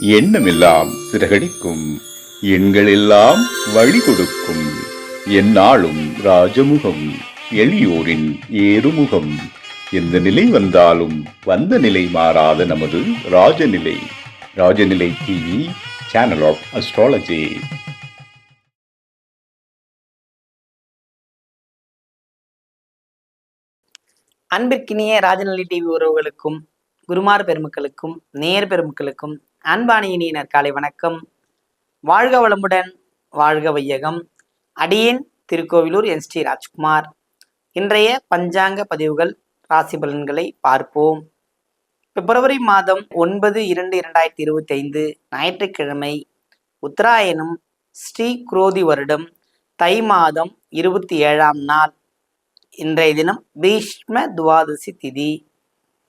எண்ணமெல்லாம் சிறகடிக்கும். எண்களெல்லாம் வழி கொடுக்கும் எந்நாளும் ராஜமுகம் எளியோரின் ஏறுமுகம். எந்த நிலை வந்தாலும் வந்த நிலை மாறாத நமது Rajanilai. Rajanilai TV channel of astrology அன்பிற்கினிய ராஜநிலை டிவி உறவுகளுக்கும் குருமார் பெருமக்களுக்கும் நேர் பெருமக்களுக்கும் அன்பானியினர் காலை வணக்கம். வாழ்க வளமுடன் வாழ்க வையகம். அடியேன் திருக்கோவிலூர் என் ஸ்ரீ ராஜ்குமார். இன்றைய பஞ்சாங்க பதிவுகள் ராசி பலன்களை பார்ப்போம். பிப்ரவரி மாதம் ஒன்பது இரண்டு இரண்டாயிரத்தி இருபத்தி ஐந்து ஞாயிற்றுக்கிழமை உத்தராயணம் ஸ்ரீ குரோதி வருடம் தை மாதம் இருபத்தி ஏழாம் நாள். இன்றைய தினம் பீஷ்ம துவாதசி திதி.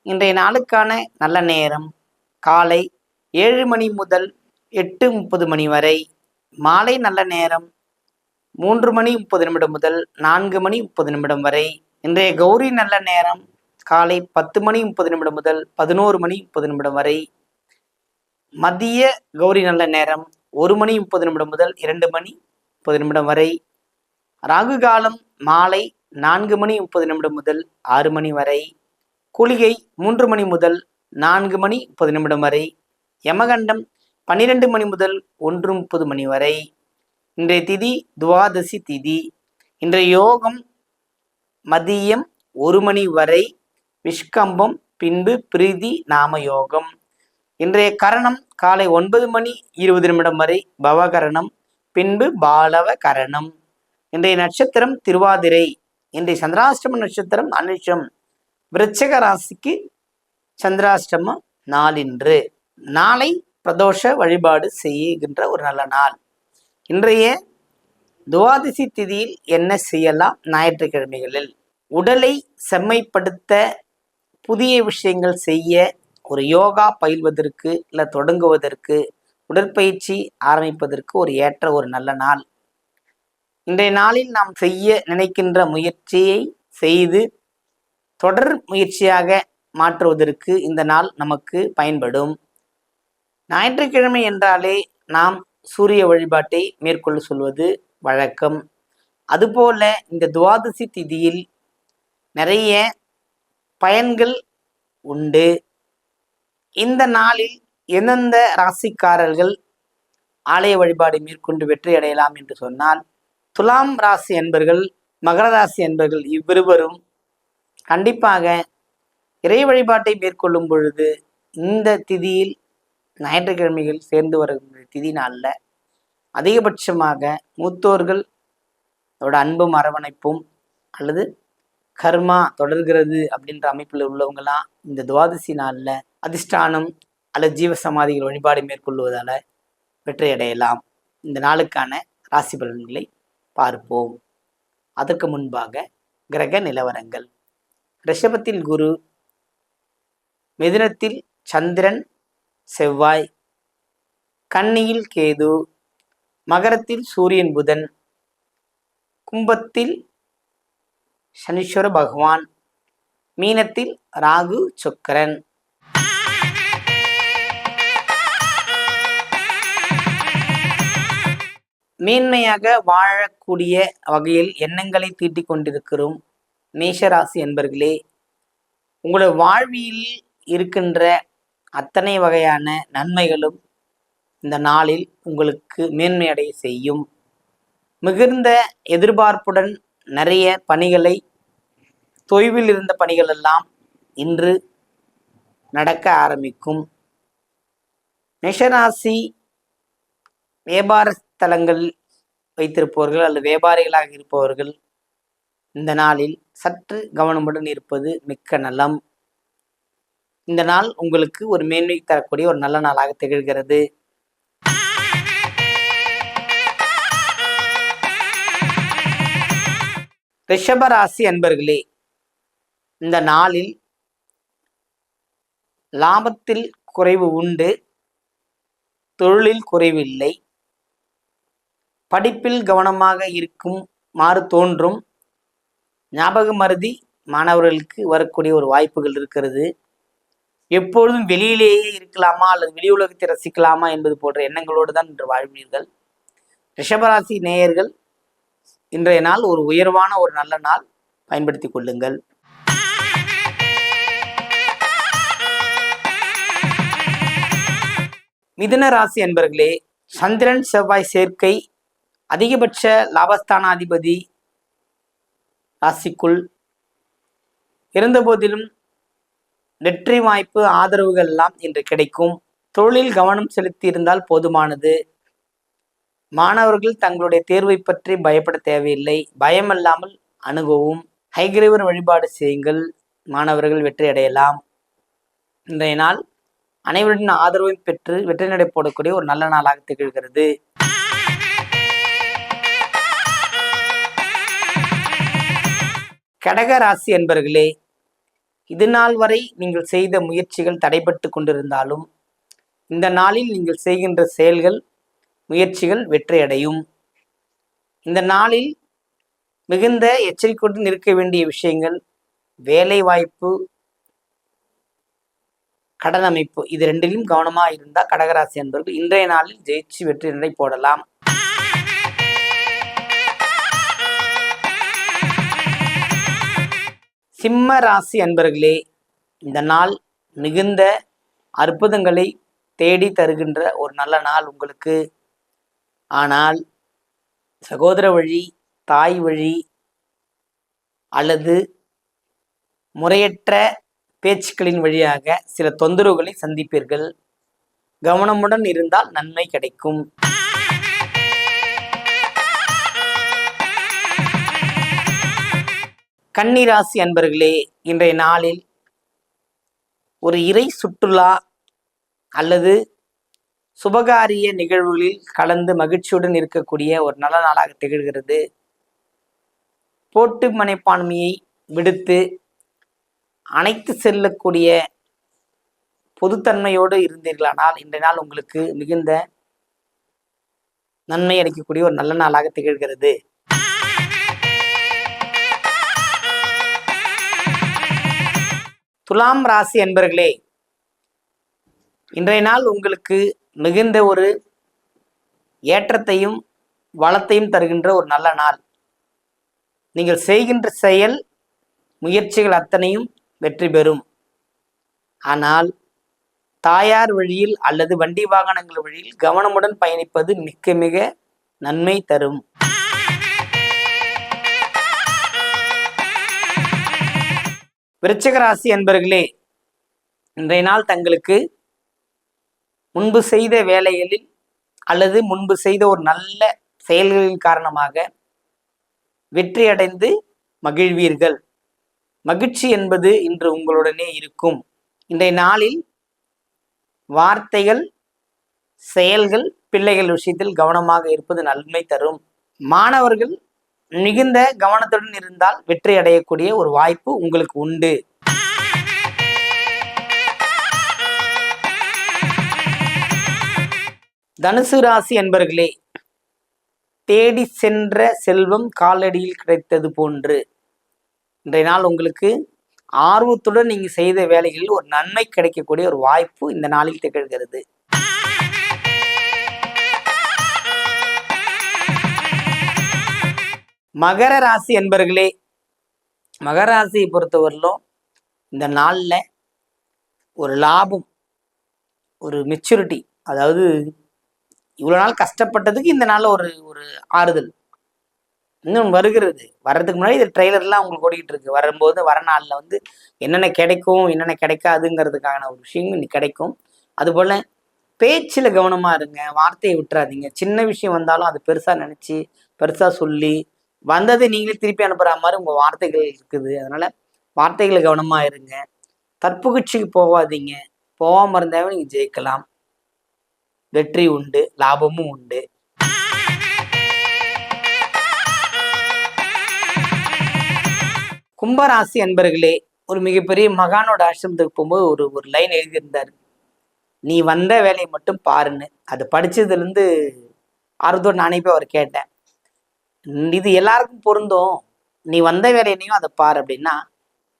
இன்றைய நாளுக்கான நல்ல நேரம் காலை ஏழு மணி முதல் எட்டு முப்பது மணி வரை மாலை நல்ல நேரம் மூன்று மணி முப்பது நிமிடம் முதல் நான்கு மணி முப்பது நிமிடம் வரை இன்றைய கௌரி நல்ல நேரம் காலை பத்து மணி முப்பது நிமிடம் முதல் பதினோரு மணி முப்பது நிமிடம் வரை மதிய கௌரி நல்ல நேரம் ஒரு மணி முப்பது நிமிடம் முதல் இரண்டு மணி முப்பது நிமிடம் வரை ராகு காலம் மாலை நான்கு மணி முப்பது நிமிடம் முதல் ஆறு மணி வரை குளிகை மூன்று மணி முதல் நான்கு மணி முப்பது நிமிடம் வரை யமகண்டம் பன்னிரெண்டு மணி முதல் ஒன்று முப்பது மணி வரை. இன்றைய திதி துவாதசி திதி. இன்றைய யோகம் மதியம் ஒரு மணி வரை. விஷ்கம்பம் பின்பு பிரீதி நாம யோகம். இன்றைய கரணம் காலை ஒன்பது மணி இருபது நிமிடம் வரை பவகரணம் பின்பு பாலவ கரணம். இன்றைய நட்சத்திரம் திருவாதிரை. இன்றைய சந்திராஷ்டம நட்சத்திரம் அனுஷம். விருச்சக ராசிக்கு சந்திராஷ்டம நாளின்று. நாளை பிரதோஷ வழிபாடு செய்கின்ற ஒரு நல்ல நாள். இன்றைய துவாதசி திதியில் என்ன செய்யலாம்? ஞாயிற்றுக்கிழமைகளில் உடலை செம்மைப்படுத்த புதிய விஷயங்கள் செய்ய ஒரு யோகா பயில்வதற்கு இல்லை தொடங்குவதற்கு உடற்பயிற்சி ஆரம்பிப்பதற்கு ஒரு ஏற்ற ஒரு நல்ல நாள். இன்றைய நாளில் நாம் செய்ய நினைக்கின்ற முயற்சியை செய்து தொடர் முயற்சியாக மாற்றுவதற்கு இந்த நாள் நமக்கு பயன்படும். ஞாயிற்றுக்கிழமை என்றாலே நாம் சூரிய வழிபாட்டை மேற்கொள்ள சொல்வது வழக்கம். அதுபோல இந்த துவாதசி திதியில் நிறைய பயன்கள் உண்டு. இந்த நாளில் எந்தெந்த ராசிக்காரர்கள் ஆலய வழிபாடு மேற்கொண்டு வெற்றி அடையலாம் என்று சொன்னால் துலாம் ராசி என்பர்கள் மகர ராசி என்பர்கள் இவ்விருவரும் கண்டிப்பாக இறை வழிபாட்டை மேற்கொள்ளும் பொழுது இந்த திதியில் ஞாயிற்றுக்கிழமைகள் சேர்ந்து வருகின்ற திதி நாளில் அதிகபட்சமாக மூத்தோர்கள் அதோட அன்பும் அரவணைப்பும் அல்லது கர்மா தொடர்கிறது அப்படின்ற அமைப்பில் உள்ளவங்களாம் இந்த துவாதசி நாளில் அதிஷ்டானம் அல்லது ஜீவ சமாதிகள் வழிபாடு மேற்கொள்வதால் வெற்றி அடையலாம் இந்த நாளுக்கான ராசி பலன்களை பார்ப்போம். அதற்கு முன்பாக கிரக நிலவரங்கள். ரிஷபத்தில் குரு மிதுனத்தில் சந்திரன் செவ்வாய். கன்னியில் கேது மகரத்தில் சூரியன் புதன் கும்பத்தில் சனீஸ்வர பகவான் மீனத்தில் ராகு சுக்கரன். மேன்மையாக வாழக்கூடிய வகையில் எண்ணங்களை தீட்டிக் கொண்டிருக்கிறோம் மேஷராசி என்பர்களே. உங்களோட வாழ்வியல் இருக்கின்ற அத்தனை வகையான நன்மைகளும் இந்த நாளில் உங்களுக்கு மேன்மையடைய செய்யும். மிகுந்த எதிர்பார்ப்புடன் நிறைய பணிகளை தொய்வில் இருந்த பணிகள் எல்லாம் இன்று நடக்க ஆரம்பிக்கும். மேஷராசி வியாபார ஸ்தலங்கள் வைத்திருப்பவர்கள் அல்லது வியாபாரிகளாக இருப்பவர்கள் இந்த நாளில் சற்று கவனமுடன் இருப்பது மிக்க நலம். இந்த நாள் உங்களுக்கு ஒரு மேன்மை தரக்கூடிய ஒரு நல்ல நாளாக திகழ்கிறது. ரிஷபராசி அன்பர்களே இந்த நாளில் லாபத்தில் குறைவு உண்டு தொழிலில் குறைவில்லை படிப்பில் கவனமாக இருக்கும் மாறு தோன்றும் ஞாபக மருதி மாணவர்களுக்கு வரக்கூடிய ஒரு வாய்ப்புகள் இருக்கிறது. எப்பொழுதும் வெளியிலேயே இருக்கலாமா அல்லது வெளி உலகத்தை ரசிக்கலாமா என்பது போன்ற எண்ணங்களோடு தான் இன்று வாழ்வீர்கள். ரிஷபராசி நேயர்கள் இன்றைய நாள் ஒரு உயர்வான ஒரு நல்ல நாள். பயன்படுத்திக் கொள்ளுங்கள். மிதுன ராசி என்பர்களே சந்திரன் செவ்வாய் சேர்க்கை அதிகபட்ச லாபஸ்தானாதிபதி ராசிக்குள் இருந்தபோதிலும் வெற்றி வாய்ப்பு ஆதரவுகள் எல்லாம் இன்று கிடைக்கும். தொழில் கவனம் செலுத்தி இருந்தால் போதுமானது. மாணவர்கள் தங்களுடைய தேர்வை பற்றி பயப்பட தேவையில்லை. பயமில்லாமல் அணுகவும். ஹைகிரீவர் வழிபாடு செய்யுங்கள். மாணவர்கள் வெற்றி அடையலாம். இன்றைய நாள் அனைவரின் ஆதரவையும் பெற்று வெற்றி நடை போடக்கூடிய ஒரு நல்ல நாளாக திகழ்கிறது. கடக ராசி என்பர்களே இது நாள் வரை நீங்கள் செய்த முயற்சிகள் தடைபட்டு கொண்டிருந்தாலும் இந்த நாளில் நீங்கள் செய்கின்ற செயல்கள் முயற்சிகள் வெற்றியடையும். இந்த நாளில் மிகுந்த எச்சரிக்கையுடன் இருக்க வேண்டிய விஷயங்கள் வேலை வாய்ப்பு கடன் அமைப்பு இது ரெண்டிலும் கவனமாக இருந்தால் கடகராசி என்பவர்கள் இன்றைய நாளில் ஜெயிச்சு வெற்றி நடை போடலாம். சிம்ம ராசி அன்பர்களே இந்த நாள் மிகுந்த அற்புதங்களை தேடி தருகின்ற ஒரு நல்ல நாள் உங்களுக்கு. ஆனால் சகோதர வழி தாய் வழி அல்லது முறையற்ற பேச்சுக்களின் வழியாக சில தொந்தரவுகளை சந்திப்பீர்கள். கவனமுடன் இருந்தால் நன்மை கிடைக்கும். கன்னிராசி அன்பர்களே இன்றைய நாளில் ஒரு இறை சுற்றுலா அல்லது சுபகாரிய நிகழ்வுகளில் கலந்து மகிழ்ச்சியுடன் இருக்கக்கூடிய ஒரு நல்ல நாளாக திகழ்கிறது. போட்டு மனைப்பான்மையை விடுத்து அனைத்து செல்லக்கூடிய பொதுத்தன்மையோடு இருந்தீர்களானால் இன்றைய நாள் உங்களுக்கு மிகுந்த நன்மை அளிக்கக்கூடிய ஒரு நல்ல நாளாக திகழ்கிறது. துலாம் ராசி என்பர்களே இன்றைய நாள் உங்களுக்கு மிகுந்த ஒரு ஏற்றத்தையும் வளத்தையும் தருகின்ற ஒரு நல்ல நாள். நீங்கள் செய்கின்ற செயல் முயற்சிகள் அத்தனையும் வெற்றி பெறும். ஆனால் தாயார் வழியில் அல்லது வண்டி வாகனங்கள் வழியில் கவனமுடன் பயணிப்பது மிக்க மிக நன்மை தரும். விருச்சிக ராசி என்பர்களே இன்றைய நாள் தங்களுக்கு முன்பு செய்த வேலைகளில் அல்லது முன்பு செய்த ஒரு நல்ல செயல்களின் காரணமாக வெற்றி அடைந்து மகிழ்வீர்கள். மகிழ்ச்சி என்பது இன்று உங்களுடனே இருக்கும். இன்றைய நாளில் வார்த்தைகள் செயல்கள் பிள்ளைகள் விஷயத்தில் கவனமாக இருப்பது நன்மை தரும். மாணவர்கள் மிகுந்த கவனத்துடன் இருந்தால் வெற்றி அடையக்கூடிய ஒரு வாய்ப்பு உங்களுக்கு உண்டு. தனுசு ராசி என்பர்களே தேடி சென்ற செல்வம் காலடியில் கிடைத்தது போன்று. இன்றைய நாள் உங்களுக்கு ஆர்வத்துடன் நீங்கள் செய்த வேலைகளில் ஒரு நன்மை கிடைக்கக்கூடிய ஒரு வாய்ப்பு இந்த நாளில் திகழ்கிறது. மகர ராசி என்பர்களே மகர ராசியை பொறுத்தவரையிலும் இந்த நாளில் ஒரு லாபம் ஒரு மெச்சூரிட்டி அதாவது இவ்வளோ நாள் கஷ்டப்பட்டதுக்கு இந்த நாளில் ஒரு ஒரு ஆறுதல் இன்னும் வருகிறது. வர்றதுக்கு முன்னாடி இது ட்ரெய்லர்லாம் உங்களுக்கு ஓடிக்கிட்டு இருக்கு. வரும்போது வர நாளில் வந்து என்னென்ன கிடைக்கும் என்னென்ன கிடைக்காதுங்கிறதுக்கான ஒரு விஷயமும் இன்னைக்கு கிடைக்கும். அதுபோல் பேச்சில் கவனமாக இருங்க வார்த்தையை விட்டுறாதீங்க. சின்ன விஷயம் வந்தாலும் அது பெருசாக நினச்சி பெருசாக சொல்லி வந்ததை நீங்களே திருப்பி அனுப்புகிற மாதிரி உங்கள் வார்த்தைகள் இருக்குது. அதனால் வார்த்தைகளை கவனமாக இருங்க. தற்புகிழ்ச்சிக்கு போகாதீங்க. போகாமல் இருந்தாவே நீங்கள் ஜெயிக்கலாம். வெற்றி உண்டு லாபமும் உண்டு. கும்பராசி அன்பர்களே ஒரு மிகப்பெரிய மகானோட ஆசிரமத்துக்கு போகும்போது ஒரு ஒரு லைன் எழுதியிருந்தார். நீ வந்த வேலையை மட்டும் பாருன்னு. அது படித்ததுலேருந்து ஆர்வத்தோடு நானே போய் அவர் கேட்டேன். இது எல்லாருக்கும் பொருந்தும். நீ வந்த வேலையினையும் அதை பார் அப்படின்னா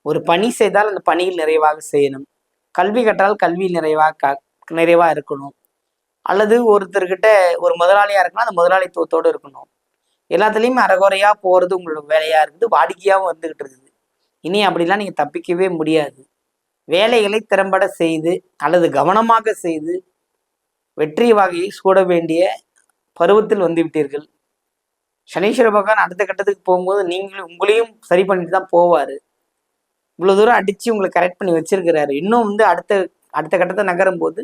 ஒரு பணி செய்தால் அந்த பணியில் நிறைவாக செய்யணும். கல்வி கற்றால் கல்வியில் நிறைவாக க நிறைவாக இருக்கணும். அல்லது ஒருத்தர்கிட்ட ஒரு முதலாளியாக இருக்கணும் அந்த முதலாளித்துவத்தோடு இருக்கணும். எல்லாத்துலேயுமே அறகுறையாக போகிறது உங்களோட வேலையாக இருக்குது வாடிக்கையாகவும் வந்துக்கிட்டு இருக்குது. இனி அப்படிலாம் நீங்கள் தப்பிக்கவே முடியாது. வேலைகளை திறம்பட செய்து அல்லது கவனமாக செய்து வெற்றி வகையை சூட வேண்டிய பருவத்தில் வந்துவிட்டீர்கள் சனீஸ்வர பகவான் அடுத்த கட்டத்துக்கு போகும்போது நீங்களும் உங்களையும் சரி பண்ணிட்டு தான் போவார். இவ்வளோ தூரம் அடித்து உங்களை கரெக்ட் பண்ணி வச்சிருக்கிறாரு. இன்னும் வந்து அடுத்த அடுத்த கட்டத்தை நகரும் போது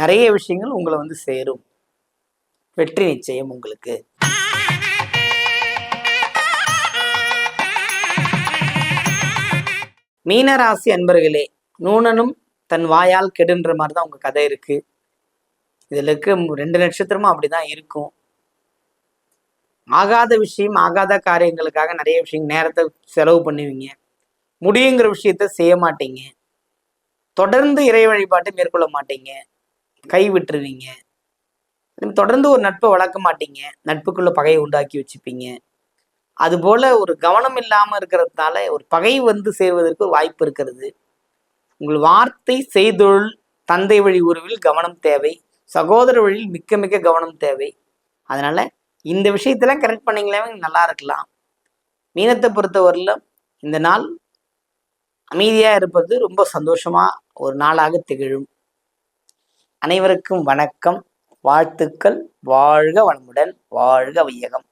நிறைய விஷயங்கள் உங்களை வந்து சேரும். வெற்றி நிச்சயம் உங்களுக்கு. மீனராசி அன்பர்களே நூனனும் தன் வாயால் கெடுன்ற மாதிரி தான் உங்கள் கதை இருக்குது இதில் இருக்க ரெண்டு நட்சத்திரமும் அப்படி தான் இருக்கும். ஆகாத விஷயம் ஆகாத காரியங்களுக்காக நிறைய விஷயம் நேரத்தை செலவு பண்ணுவீங்க. முடியுங்கிற விஷயத்த செய்ய மாட்டீங்க. தொடர்ந்து இறை வழிபாட்டை மேற்கொள்ள மாட்டீங்க. கை விட்டுருவீங்க. தொடர்ந்து ஒரு நட்பை வளர்க்க மாட்டீங்க. நட்புக்குள்ள பகையை உண்டாக்கி வச்சுப்பீங்க. அதுபோல ஒரு கவனம் இல்லாம இருக்கிறதுனால ஒரு பகை வந்து சேர்வதற்கு ஒரு வாய்ப்பு இருக்கிறது. உங்கள் வார்த்தை செய்தொழில் தந்தை வழி உறவில் கவனம் தேவை. சகோதர வழியில் மிக்க மிக்க கவனம் தேவை. அதனால இந்த விஷயத்தெல்லாம் கரெக்ட் பண்ணிங்களே நல்லா இருக்கலாம். மீனத்தை பொறுத்தவரையிலும் இந்த நாள் அமைதியாக இருப்பது ரொம்ப சந்தோஷமாக ஒரு நாளாக திகழும். அனைவருக்கும் வணக்கம் வாழ்த்துக்கள் வாழ்க வளமுடன் வாழ்க வையகம்.